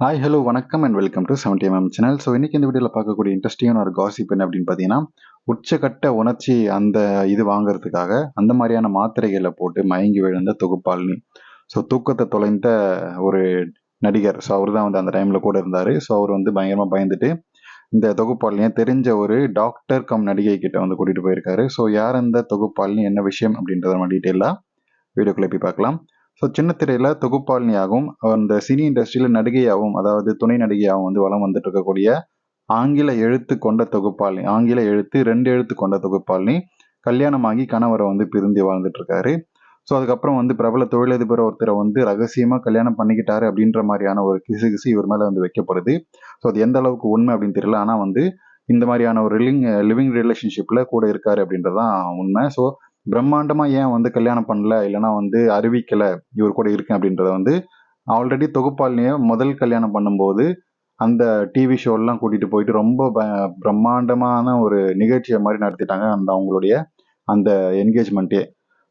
Hi hello வணக்கம் and welcome to seventy MM channel so இன்னைக்கு இந்த வீடியோவில் பார்க்கக்கூடிய இன்ட்ரெஸ்டிங்கான ஒரு காசிப் என்ன அப்படின்னு பார்த்தீங்கன்னா உச்சக்கட்ட உணர்ச்சி அந்த இது வாங்குறதுக்காக அந்த மாதிரியான மாத்திரைகளை போட்டு மயங்கி விழுந்த தொகுப்பாளினி. ஸோ தூக்கத்தை தொலைந்த ஒரு நடிகர். ஸோ அவர் தான் வந்து அந்த டைமில் கூட இருந்தார். ஸோ அவர் வந்து பயங்கரமாக பயந்துட்டு இந்த தொகுப்பாளினியை தெரிஞ்ச ஒரு டாக்டர் கம் நடிகை கிட்ட வந்து கூட்டிகிட்டு போயிருக்காரு. ஸோ யார் அந்த தொகுப்பாளினி என்ன விஷயம் அப்படின்றத நம்ம டீட்டெயிலாக வீடியோக்குள்ளே போய் பார்க்கலாம். ஸோ சின்ன திரையில தொகுப்பாளினியாகவும் அந்த சினி இண்டஸ்ட்ரியில் நடிகையாகவும் அதாவது துணை நடிகையாகவும் வந்து வளம் வந்துட்டு இருக்கக்கூடிய ஆங்கில எழுத்து கொண்ட தொகுப்பாளினி ஆங்கில எழுத்து ரெண்டு எழுத்து கொண்ட தொகுப்பாளினி கல்யாணமாகி கணவரை வந்து பிரிந்து வாழ்ந்துட்டு இருக்காரு ஸோ அதுக்கப்புறம் வந்து பிரபல தொழிலதிபர் ஒருத்தரை வந்து ரகசியமாக கல்யாணம் பண்ணிக்கிட்டாரு அப்படின்ற மாதிரியான ஒரு கிசு கிசு இவர் மேலே வந்து வைக்கப்படுது. ஸோ அது எந்த அளவுக்கு உண்மை அப்படின்னு தெரியல. ஆனால் வந்து இந்த மாதிரியான ஒரு லிவிங் லிவிங் ரிலேஷன்ஷிப்பில் கூட இருக்காரு அப்படின்றதான் உண்மை. ஸோ பிரம்மாண்டமா ஏன் வந்து கல்யாணம் பண்ணல இல்லைன்னா வந்து அறிவிக்கல இவர் கூட இருக்கேன் அப்படின்றத வந்து ஆல்ரெடி தொகுப்பாளினியை முதல் கல்யாணம் பண்ணும்போது அந்த டிவி ஷோலாம் கூட்டிகிட்டு போயிட்டு ரொம்ப ப- பிரம்மாண்டமான ஒரு நிகழ்ச்சியை மாதிரி நடத்திட்டாங்க அந்த அவங்களுடைய அந்த என்கேஜ்மெண்ட்டே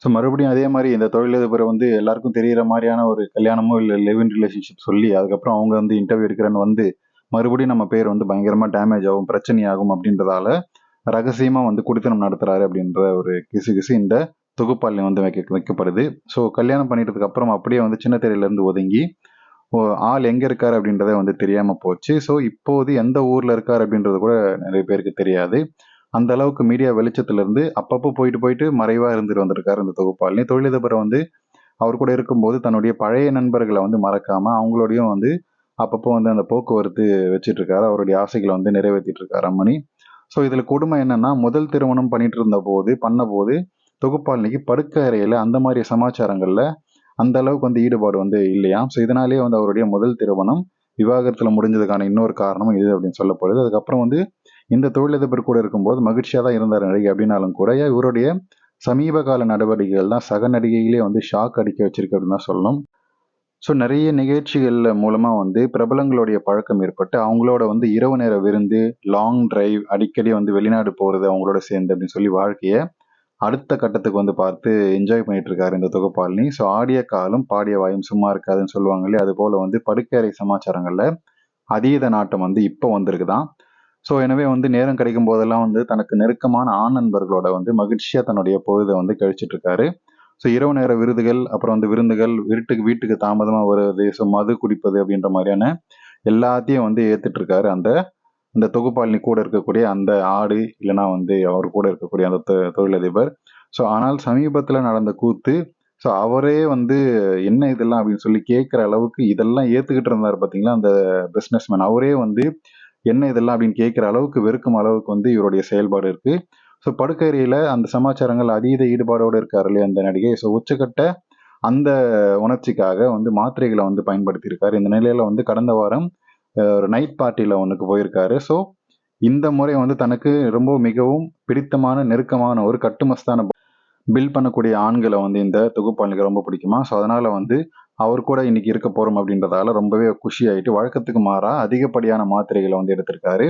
ஸோ மறுபடியும் அதே மாதிரி இந்த தொழிலதிபரை வந்து எல்லாருக்கும் தெரிகிற மாதிரியான ஒரு கல்யாணமோ இல்லை லிவ் இன் ரிலேஷன்ஷிப் சொல்லி அதுக்கப்புறம் அவங்க வந்து இன்டர்வியூ எடுக்கிறேன்னு வந்து மறுபடியும் நம்ம பேர் வந்து பயங்கரமாக டேமேஜ் ஆகும் பிரச்சனையாகும் அப்படின்றதால ரகசியமாக வந்து குடித்தனம் நடத்துறாரு அப்படின்ற ஒரு கிசு கிசு இந்த தொகுப்பாளில் வந்து வைக்க வைக்கப்படுது. ஸோ கல்யாணம் பண்ணிட்டதுக்கு அப்புறம் அப்படியே வந்து சின்ன தெரியலேருந்து ஒதுங்கி ஓ, ஆள் எங்கே இருக்கார் அப்படின்றத வந்து தெரியாமல் போச்சு. ஸோ இப்போது எந்த ஊரில் இருக்கார் அப்படின்றது கூட நிறைய பேருக்கு தெரியாது. அந்த அளவுக்கு மீடியா வெளிச்சத்துலேருந்து அப்பப்போ போயிட்டு போயிட்டு மறைவாக இருந்துட்டு வந்திருக்காரு இந்த தொகுப்பாளினி தொழிலதிபரை வந்து அவர் கூட இருக்கும்போது தன்னுடைய பழைய நண்பர்களை வந்து மறக்காமல் அவங்களோடையும் வந்து அப்பப்போ வந்து அந்த போக்குவரத்து வச்சிட்டு இருக்காரு. அவருடைய ஆசைகளை வந்து நிறைவேற்றிட்டு இருக்காரு அம்மணி ஸோ இதில் கொடுமை என்னென்னா முதல் திருமணம் பண்ணிட்டு இருந்த போது பண்ண போது தொகுப்பாளினிக்கு படுக்கை அறையில் அந்த மாதிரி சமாச்சாரங்களில் அந்த அளவுக்கு வந்து ஈடுபாடு வந்து இல்லையா? ஸோ இதனாலேயே வந்து அவருடைய முதல் திருமணம் விவாகரத்தில் முடிஞ்சதுக்கான இன்னொரு காரணமும் இது அப்படின்னு சொல்லப்படுது. அதுக்கப்புறம் வந்து இந்த தொழிலதிபர் கூட இருக்கும்போது மகிழ்ச்சியாக தான் இருந்தார் நடிகை அப்படின்னாலும் கூட இவருடைய சமீப கால நடவடிக்கைகள் தான் சக நடிகைகளே வந்து ஷாக் அடிக்க வச்சிருக்கு அப்படின்னு தான் சொல்லணும். ஸோ நிறைய நிகழ்ச்சிகள் மூலமாக வந்து பிரபலங்களுடைய பழக்கம் ஏற்பட்டு அவங்களோட வந்து இரவு நேர விருந்து லாங் டிரைவ் அடிக்கடி வந்து வெளிநாடு போகிறது அவங்களோட சேர்ந்து அப்படின்னு சொல்லி வாழ்க்கையை அடுத்த கட்டத்துக்கு வந்து பார்த்து என்ஜாய் பண்ணிட்டு இருக்காரு இந்த தொகுப்பாளினி. ஸோ ஆடிய காலம் பாடிய வாயும் சும்மா இருக்காதுன்னு சொல்லுவாங்க இல்லையா? அது போல் வந்து படுக்கறை சமாச்சாரங்களில் அதீத நாட்டம் வந்து இப்போ வந்திருக்குதான். ஸோ எனவே வந்து நேரம் கிடைக்கும் போதெல்லாம் வந்து தனக்கு நெருக்கமான ஆண் நண்பர்களோட வந்து மகிழ்ச்சியாக தன்னுடைய பொழுதை வந்து கழிச்சிட்டு இருக்காரு. ஸோ இரவு நேர விருதுகள் அப்புறம் வந்து விருந்துகள் வீட்டுக்கு வீட்டுக்கு தாமதமாக வருவது ஸோ மது குடிப்பது அப்படின்ற மாதிரியான எல்லாத்தையும் வந்து ஏத்துட்டு இருக்காரு அந்த அந்த தொகுப்பாளினி கூட இருக்கக்கூடிய அந்த ஆடு இல்லைன்னா வந்து அவர் கூட இருக்கக்கூடிய அந்த தொ- தொழிலதிபர். ஸோ ஆனால் சமீபத்தில் நடந்த கூத்து ஸோ அவரே வந்து என்ன இதெல்லாம் அப்படின்னு சொல்லி கேட்குற அளவுக்கு இதெல்லாம் ஏற்றுக்கிட்டு இருந்தார் பார்த்தீங்களா அந்த பிஸ்னஸ்மேன் அவரே வந்து என்ன இதெல்லாம் அப்படின்னு கேட்குற அளவுக்கு வெறுக்கும் அளவுக்கு வந்து இவருடைய செயல்பாடு இருக்குது ஸோ படுக்கையறையில அந்த சமாச்சாரங்கள் அதீத ஈடுபாடோடு இருக்கார் இல்லையா அந்த நடிகை? ஸோ உச்சக்கட்ட அந்த உணர்ச்சிக்காக வந்து மாத்திரைகளை வந்து பயன்படுத்தியிருக்காரு. இந்த நிலையில் வந்து கடந்த வாரம் ஒரு நைட் பார்ட்டியில் ஒன்றுக்கு போயிருக்காரு. ஸோ இந்த முறை வந்து தனக்கு ரொம்ப மிகவும் பிடித்தமான நெருக்கமான ஒரு கட்டுமஸ்தான பில் பண்ணக்கூடிய ஆண்களை வந்து இந்த தொகுப்பாளிக்கு ரொம்ப பிடிக்குமா? ஸோ அதனால் வந்து அவர் கூட இன்னைக்கு இருக்க போகிறோம் அப்படின்றதால ரொம்பவே குஷி ஆகிட்டு வழக்கத்துக்கு மாறா அதிகப்படியான மாத்திரைகளை வந்து எடுத்திருக்காரு.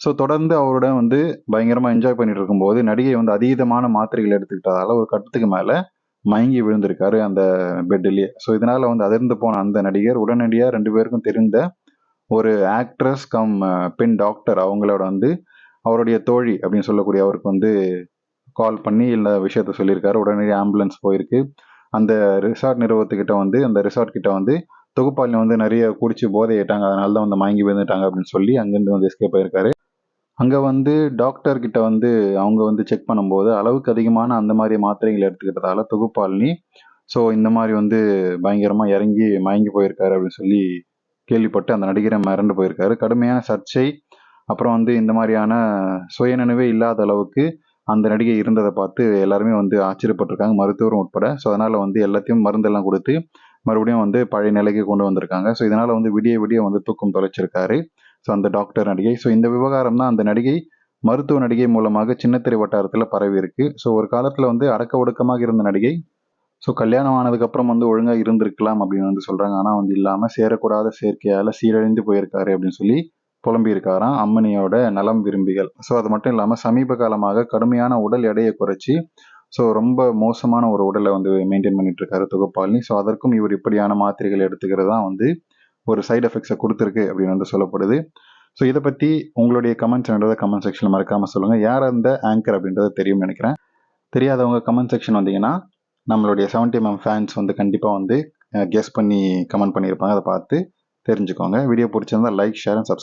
ஸோ தொடர்ந்து அவரோட வந்து பயங்கரமாக என்ஜாய் பண்ணிட்டு இருக்கும்போது நடிகை வந்து அதீதமான மாத்திரைகள் எடுத்துக்கிட்டதால ஒரு கட்டத்துக்கு மேலே மயங்கி விழுந்திருக்காரு அந்த பெட்டிலேயே ஸோ இதனால வந்து அதிர்ந்து போன அந்த நடிகர் உடனடியாக ரெண்டு பேருக்கும் தெரிந்த ஒரு ஆக்ட்ரஸ் கம் பெண் டாக்டர் அவங்களோட வந்து அவருடைய தோழி அப்படின்னு சொல்லக்கூடிய அவருக்கு வந்து கால் பண்ணி இந்த விஷயத்த சொல்லியிருக்காரு. உடனடி ஆம்புலன்ஸ் போயிருக்கு. அந்த ரிசார்ட் நிறுவனத்துக்கிட்ட வந்து அந்த ரிசார்ட் கிட்ட வந்து தொகுப்பாளியில் வந்து நிறைய குடிச்சு போதையிட்டாங்க அதனால தான் வந்து மயங்கி விழுந்துட்டாங்க அப்படின்னு சொல்லி அங்கேருந்து வந்து எஸ்கேப் ஆயிருக்காரு. அங்கே வந்து டாக்டர்கிட்ட வந்து அவங்க வந்து செக் பண்ணும்போது அளவுக்கு அதிகமான அந்த மாதிரி மாத்திரைகள் எடுத்துக்கிட்டதால தொகுப்பாளினி ஸோ இந்த மாதிரி வந்து பயங்கரமாக இறங்கி மயங்கி போயிருக்காரு அப்படின்னு சொல்லி கேள்விப்பட்டு அந்த நடிகரை மிரண்டு போயிருக்காரு. கடுமையான சர்ச்சை அப்புறம் வந்து இந்த மாதிரியான சுயநினைவே இல்லாத அளவுக்கு அந்த நடிகை இருந்ததை பார்த்து எல்லாருமே வந்து ஆச்சரியப்பட்டிருக்காங்க மருத்துவரும் உட்பட. ஸோ அதனால் வந்து எல்லாத்தையும் மருந்தெல்லாம் கொடுத்து மறுபடியும் வந்து பழைய நிலைக்கு கொண்டு வந்திருக்காங்க. ஸோ இதனால் வந்து விடிய விடிய வந்து தூக்கம் தொலைச்சிருக்காரு. ஸோ அந்த டாக்டர் நடிகை. ஸோ இந்த விவகாரம் தான் அந்த நடிகை மருத்துவ நடிகை மூலமாக சின்னத்திரை வட்டாரத்தில் பரவி இருக்கு. ஸோ ஒரு காலத்தில் வந்து அடக்க ஒடுக்கமாக இருந்த நடிகை. ஸோ கல்யாணம் ஆனதுக்கப்புறம் வந்து ஒழுங்காக இருந்திருக்கலாம் அப்படின்னு வந்து சொல்கிறாங்க ஆனால் வந்து இல்லாமல் சேரக்கூடாத சேர்க்கையால் சீரழிந்து போயிருக்காரு அப்படின்னு சொல்லி புலம்பியிருக்காராம் அம்மனியோட நலம் விரும்பிகள். ஸோ அது மட்டும் இல்லாமல் சமீப காலமாக கடுமையான உடல் எடையை குறைச்சி ஸோ ரொம்ப மோசமான ஒரு உடலை வந்து மெயின்டைன் பண்ணிட்டு இருக்காரு தொகுப்பாளினி. ஸோ அதற்கும் இவர் இப்படியான மாத்திரைகள் எடுத்துக்கிறது தான் வந்து ஒரு சைடு எஃபெக்ட்ஸை கொடுத்துருக்கு அப்படின்னு வந்து சொல்லப்படுது. ஸோ இதை பற்றி உங்களுடைய கமெண்ட்ஸ் என்னன்றதை கமெண்ட் செக்ஷனில் மறக்காமல் சொல்லுங்கள் யார் அந்த ஆங்கர் அப்படின்றத தெரியும்னு நினைக்கிறேன். தெரியாதவங்க கமெண்ட் செக்ஷன் வந்தீங்கன்னா நம்மளுடைய செவன்டி எம்எம் ஃபேன்ஸ் வந்து கண்டிப்பாக வந்து கெஸ் பண்ணி கமெண்ட் பண்ணியிருப்பாங்க. அதை பார்த்து தெரிஞ்சுக்கோங்க. வீடியோ பிடிச்சிருந்தா லைக் ஷேர் அண்ட் சப்ஸ்கிரைப்